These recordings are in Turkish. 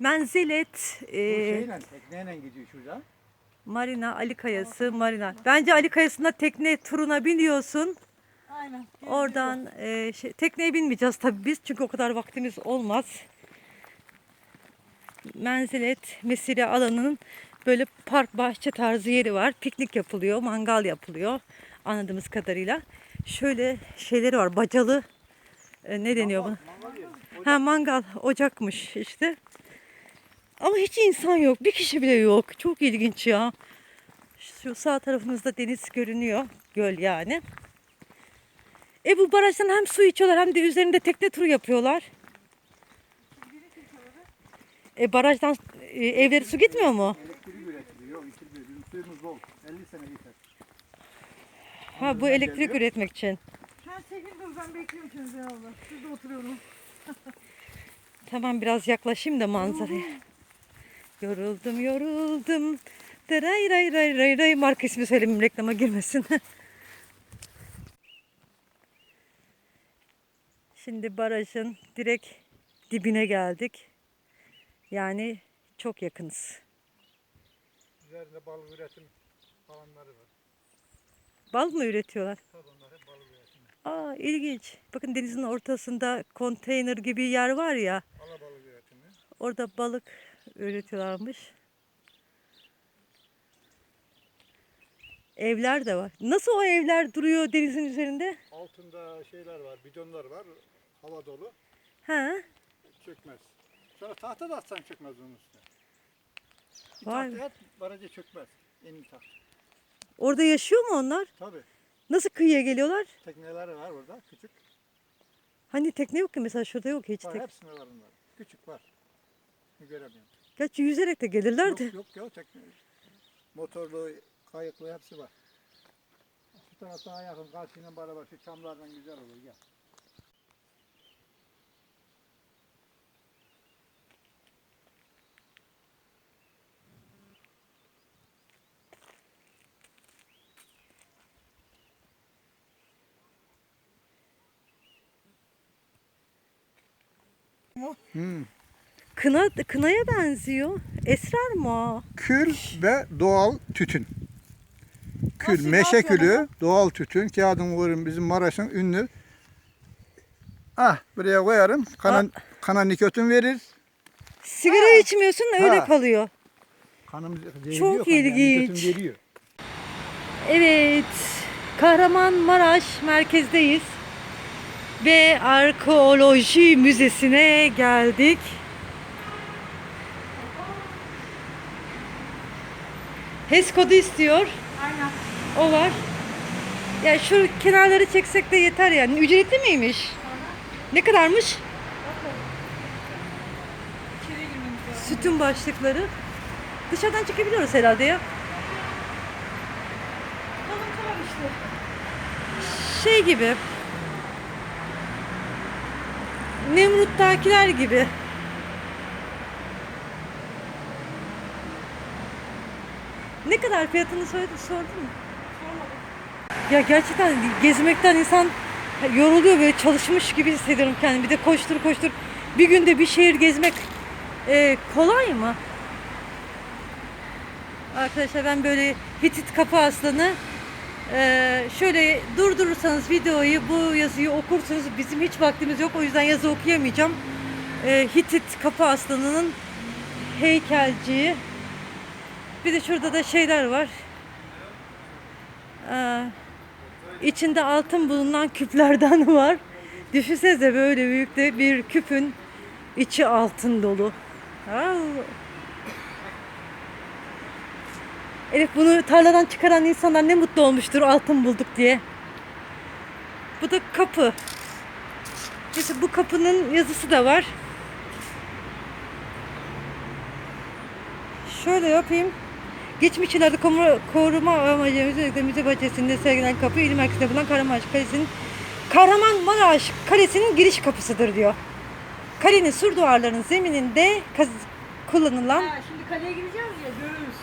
Menzilet, Bu e, şeyle, tekneyle gidiyor şurada. Marina, Ali Kayası, Marina. Bence Ali Kayası'nda tekne turuna biniyorsun. Aynen. Oradan e, şey, tekneye binmeyeceğiz tabii biz çünkü o kadar vaktimiz olmaz. Menzilet mesire alanının böyle park bahçe tarzı yeri var. Piknik yapılıyor, mangal yapılıyor anladığımız kadarıyla. Şöyle şeyleri var bacalı e, ne deniyor buna? Ha mangal ocakmış işte. Ama hiç insan yok. Bir kişi bile yok. Çok ilginç ya. Şu sağ tarafımızda deniz görünüyor. Göl yani. E bu barajdan hem su içiyorlar hem de üzerinde tekne turu yapıyorlar. E barajdan e, evleri su gitmiyor mu? Elektrik üretiliyor. Yok üretiliyor. Bizim suyumuz bol. 50 sene yeter. Ha bu elektrik üretmek için. Sen çekin dur ben bekliyorum Zeynep abla. Şurada oturuyorum. Tamam biraz yaklaşayım da manzaraya. Yoruldum yoruldum. Ray ray ray ray ray marka ismi söylemeyeyim reklama girmesin. Şimdi barajın direkt dibine geldik. Yani çok yakınız. Üzerinde balık üretim alanları var. Bal mı üretiyorlar? Tabii onlar hep balık üretimi. Aa ilginç. Bakın denizin ortasında konteyner gibi yer var ya. Alabalık üretimi. Orada balık üretiyorlarmış. Evler de var. Nasıl o evler duruyor denizin üzerinde? Altında şeyler var, bidonlar var. Hava dolu. Ha? Çökmez. Sonra tahta da atsan çökmez onun üstüne. Bir Vay tahta at, baraja çökmez. Enin tahta. Orada yaşıyor mu onlar? Tabii. Nasıl kıyıya geliyorlar? Tekneleri var orada. Küçük. Hani tekne yok ki mesela şurada yok hiç Var, tek. hepsinde var onlar. Küçük var. Göremiyorum. Gerçi yüzerek de gelirler de. Yok yok yok tekne. Motorlu, kayıklı hepsi var. Şu taraf daha yakın. Karşıyla beraber şu çamlardan güzel olur. Gel. Kına, kınaya benziyor. Esrar mı? Kül ve doğal tütün. Kül, Nasıl, meşe külü, doğal tütün. Kağıdın vururum bizim Maraş'ın ünlü. Ah buraya koyarım. Kana, kana nikotin verir. Sigara içmiyorsun öyle Ha. kalıyor. Kanım Çok ilginç. nikotin veriyor. Evet, Kahramanmaraş merkezdeyiz ve arkeoloji müzesine geldik. HES kodu istiyor. Aynen. O var. Ya şu kenarları çeksek de yeter yani. Ücretli miymiş? Ne kadarmış? Sütun başlıkları. Dışarıdan çekebiliyoruz herhalde ya. Kalın işte. Şey gibi. Nemrut'takiler gibi. Ne kadar fiyatını söyledi, sordun mu? Ya gerçekten gezmekten insan yoruluyor böyle çalışmış gibi hissediyorum kendimi. Bir de koştur koştur. Bir günde bir şehir gezmek e, kolay mı? Arkadaşlar ben böyle Hitit Kapı Aslanı ee, şöyle durdurursanız videoyu bu yazıyı okursunuz. Bizim hiç vaktimiz yok o yüzden yazı okuyamayacağım. Ee, Hitit Kapı Aslanı'nın heykelciği. Bir de şurada da şeyler var. Ee, içinde altın bulunan küplerden var. Düşünsenize böyle büyük de bir küpün içi altın dolu. Evet bunu tarladan çıkaran insanlar ne mutlu olmuştur altın bulduk diye. Bu da kapı. İşte bu kapının yazısı da var. Şöyle yapayım. Geçmiş yıllarda koruma, koruma amacımızla müze bahçesinde sergilenen kapı il merkezinde bulunan Kahramanmaraş Kalesi'nin Kahramanmaraş Kalesi'nin giriş kapısıdır diyor. Kalenin sur duvarlarının zemininde kaz- kullanılan Ha, şimdi kaleye gireceğiz ya görürüz.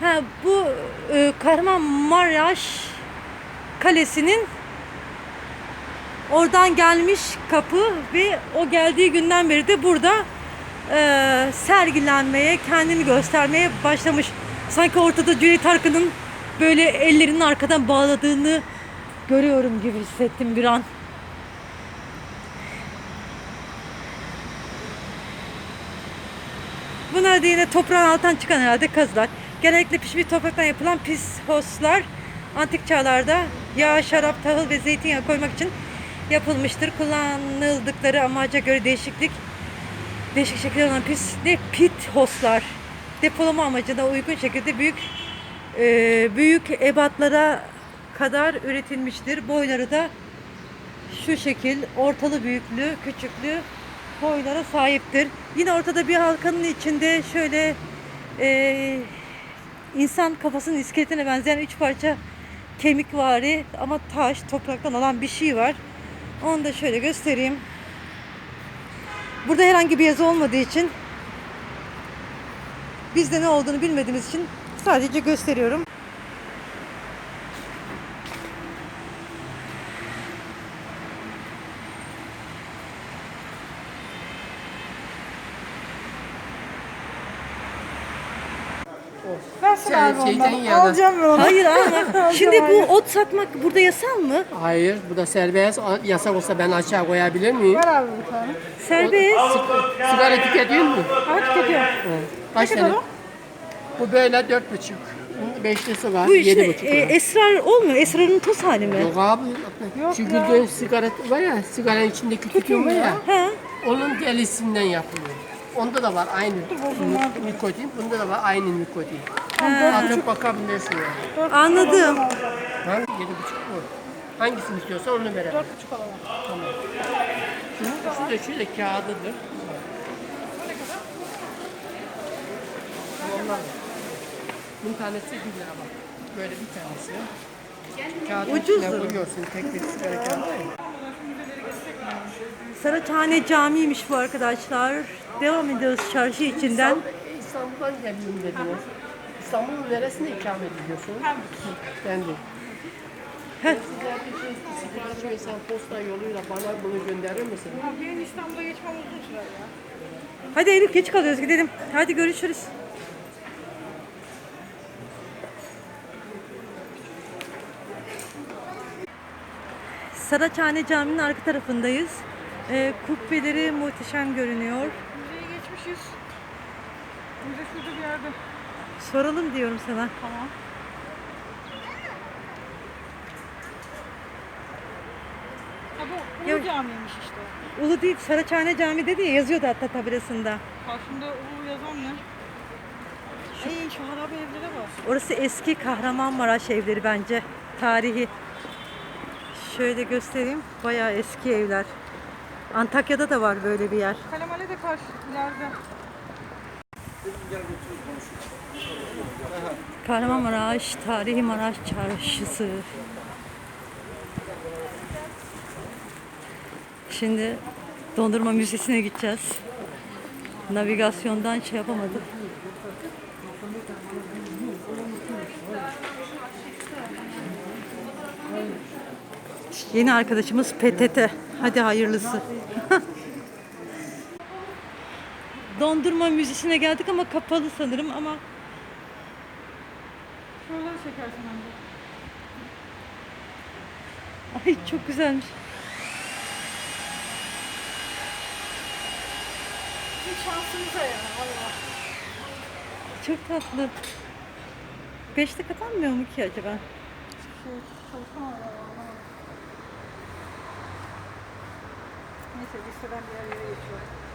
Ha bu e, Kahramanmaraş Kalesi'nin oradan gelmiş kapı ve o geldiği günden beri de burada e, sergilenmeye, kendini göstermeye başlamış. Sanki ortada Cüneyt Arkın'ın böyle ellerinin arkadan bağladığını görüyorum gibi hissettim bir an. Bunlar da yine toprağın altından çıkan herhalde kazılar. Genellikle pişmiş topraktan yapılan pis hoslar antik çağlarda yağ, şarap, tahıl ve zeytinyağı koymak için yapılmıştır. Kullanıldıkları amaca göre değişiklik değişik şekilde olan pis ne pit hoslar depolama amacına uygun şekilde büyük e, büyük ebatlara kadar üretilmiştir. Boyları da şu şekil ortalı büyüklü, küçüklü boylara sahiptir. Yine ortada bir halkanın içinde şöyle e, insan kafasının iskeletine benzeyen üç parça kemikvari ama taş, topraktan olan bir şey var. Onu da şöyle göstereyim. Burada herhangi bir yazı olmadığı için biz de ne olduğunu bilmediğimiz için sadece gösteriyorum. Versin Sen abi şeyden ondan. yana. Alacağım ben onu. Hayır ama şimdi bu ot satmak burada yasal mı? Hayır, bu da serbest. O- Yasak olsa ben aşağı koyabilir miyim? Ver abi bir tane. Serbest. Sig- Sigara tüketiyor mu? Ha tüketiyorum. Kaç kadar tane? o? Bu böyle dört buçuk. Beşlisi var, Bu yedi işte buçuk. e, var. esrar olmuyor. Esrarın toz hali mi? Yok abi. Yok Şu ya. güldüğün sigara var ya, sigaranın içindeki tütün var ya. He. Onun delisinden yapılıyor. Onda da var aynı nik- nikotin, bunda da var aynı nikotin. Atıp bakabilirsin yani. Anladım. Ha? Yedi buçuk bu. Hangisini istiyorsan onu verelim. Dört buçuk alalım. Şunu, şu da şu da kağıdıdır. Onlar. Bunun tanesi 1 lira bak. Böyle bir tanesi. Kağıdın Ucuzdur. içine koyuyorsun tek bir sigara kağıdı. Saraçhane camiymiş bu arkadaşlar. Devam ediyoruz çarşı içinden. İstanbul- İstanbul'dan geliyorum dediniz. İstanbul'un neresinde ikamet ediyorsun? Ben de. Heh. Size bir şey sipariş versen posta yoluyla bana bunu gönderir misin? Benim İstanbul'a geçmem uzun sürer ya. Hadi Elif geç kalıyoruz gidelim. Hadi görüşürüz. Saraçhane Camii'nin arka tarafındayız. Ee, kubbeleri muhteşem görünüyor. Müzeye geçmişiz. Müze şurada bir yerde. Soralım diyorum sana. Tamam. Ha bu. Ulu Cami'ymiş işte. Ulu değil Saraçhane Camii dedi ya yazıyordu hatta tabelasında. Karşımda Ulu yazan ne? Ay şu harabe evlere bak. Orası eski Kahramanmaraş evleri bence. Tarihi. Şöyle göstereyim. Bayağı eski evler. Antakya'da da var böyle bir yer. Kalemale de karşı ileride. Kahramanmaraş, Tarihi Maraş Çarşısı. Şimdi dondurma müzesine gideceğiz. Navigasyondan şey yapamadım. Yeni arkadaşımız PTT. Hadi hayırlısı. Dondurma müzesine geldik ama kapalı sanırım ama Şuraları çekersin bence. Ay çok güzelmiş. Hiç şansınıza ya valla. Çok tatlı. Beşte kapanmıyor mu ki acaba? Şey çalışma var ya anlamadım. Neyse